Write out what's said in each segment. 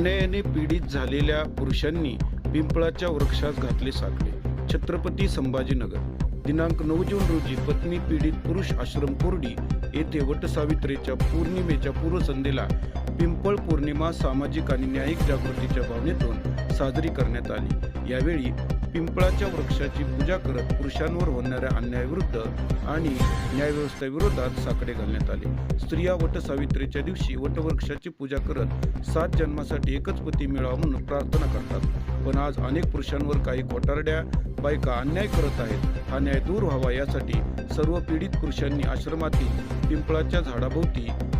अन्यायाने पीडित झालेल्या पुरुषांनी पिंपळाच्या वृक्षास घातले साकडे. छत्रपती संभाजीनगर. दिनांक नऊ जून रोजी पत्नी पीडित पुरुष आश्रम कोरडी येथे वटसावित्रीच्या पौर्णिमेच्या पूर्वसंध्येला पिंपळ पौर्णिमा सामाजिक आणि न्यायिक जागृतीच्या भावनेतून साजरी करण्यात आली. यावेळी पिंपळाच्या वृक्षाची पूजा करत पुरुषांवर होणाऱ्या अन्यायाविरुद्ध आणि न्यायव्यवस्थेविरोधात साकडे घालण्यात आले. स्त्रिया वटसावित्रीच्या दिवशी वटवृक्षाची पूजा करत सात जन्मासाठी एकच पती मिळावा म्हणून प्रार्थना करतात. पण आज अनेक पुरुषांवर काही कोटारड्या बायका अन्याय करत आहेत. हा न्याय दूर व्हावा यासाठी सर्व पीडित पुरुषांनी आश्रमातील पिंपळाच्या झाडाभोवती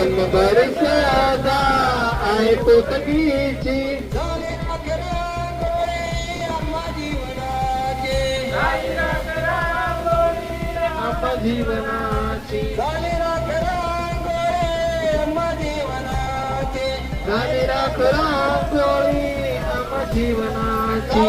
पोटगेची जन्मभर सदा आहे गोरे आम्हा जीवनाचे झाले अकरा गोरे आम्हा जीवनाचे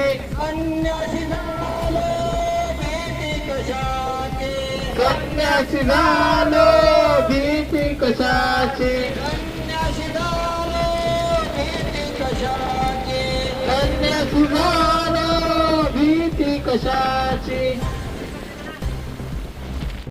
कन्याशी झालो भीती कशाची? कन्याशी झालो भीती कशाची?